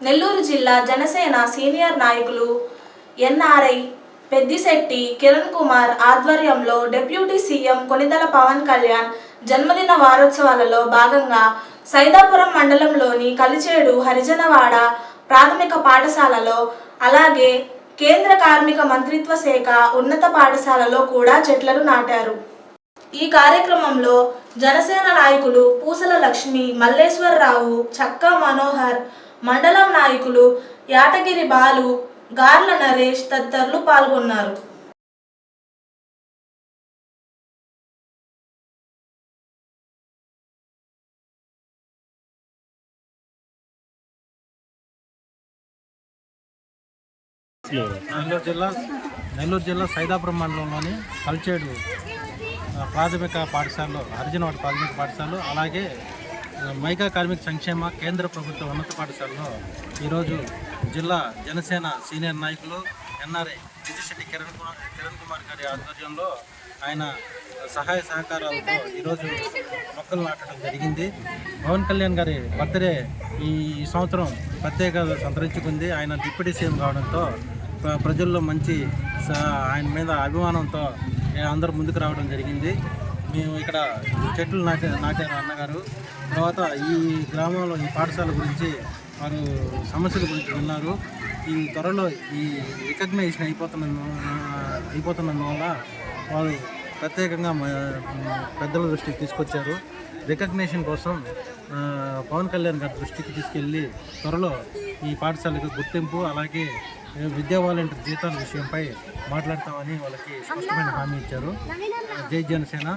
నెల్లూరు జిల్లా జనసేన సీనియర్ నాయకులు ఎన్ఆర్ఐ పెద్దిశెట్టి కిరణ్ కుమార్ ఆధ్వర్యంలో డిప్యూటీ సీఎం కొనిదల పవన్ కళ్యాణ్ జన్మదిన వారోత్సవాలలో భాగంగా సైదాపురం మండలంలోని కలిచేడు హరిజనవాడ ప్రాథమిక పాఠశాలలో అలాగే కేంద్ర కార్మిక మంత్రిత్వ శాఖ ఉన్నత పాఠశాలలో కూడా చెట్లను నాటారు. ఈ కార్యక్రమంలో జనసేన నాయకులు పూసల లక్ష్మి మల్లేశ్వరరావు చక్కా మనోహర్ మండలం నాయకులు యాటగిరి బాలు గార్ల నరేష్ తదితరులు పాల్గొన్నారు. నెల్లూరు జిల్లా నెల్లూరు జిల్లా సైదాపురం మండలంలోని కల్చేడు ప్రాథమిక పాఠశాలలో హరిజనవాడ ప్రాథమిక పాఠశాలలో అలాగే మైకా కార్మిక సంక్షేమ కేంద్ర ప్రభుత్వ ఉన్నత పాఠశాలలో ఈరోజు జిల్లా జనసేన సీనియర్ నాయకులు ఎన్ఆర్ఐ విజిశెట్టి కిరణ్ కుమార్ కిరణ్ కుమార్ గారి ఆధ్వర్యంలో ఆయన సహాయ సహకారాలతో ఈరోజు మొక్కలు నాటడం జరిగింది. పవన్ కళ్యాణ్ గారి బర్త్డే ఈ సంవత్సరం ప్రత్యేకత సంతరించుకుంది. ఆయన డిప్యూటీ సీఎం కావడంతో ప్రజల్లో మంచి స- ఆయన మీద అభిమానంతో అందరూ ముందుకు రావడం జరిగింది. మేము ఇక్కడ చెట్లు నాటే నాటారు అన్నగారు. తర్వాత ఈ గ్రామంలో ఈ పాఠశాల గురించి వారు సమస్యల గురించి విన్నారు. ఈ త్వరలో ఈ రికగ్నైజేషన్ అయిపోతున్న అయిపోతున్నందువల్ల వారు ప్రత్యేకంగా పెద్దల దృష్టికి తీసుకొచ్చారు. రికగ్నేషన్ కోసం పవన్ కళ్యాణ్ గారి దృష్టికి తీసుకెళ్ళి త్వరలో ఈ పాఠశాలకు గుర్తింపు అలాగే విద్యా వాలంటీర్ జీతాల విషయంపై మాట్లాడతామని వాళ్ళకి స్పష్టమైన హామీ ఇచ్చారు. జై జనసేన.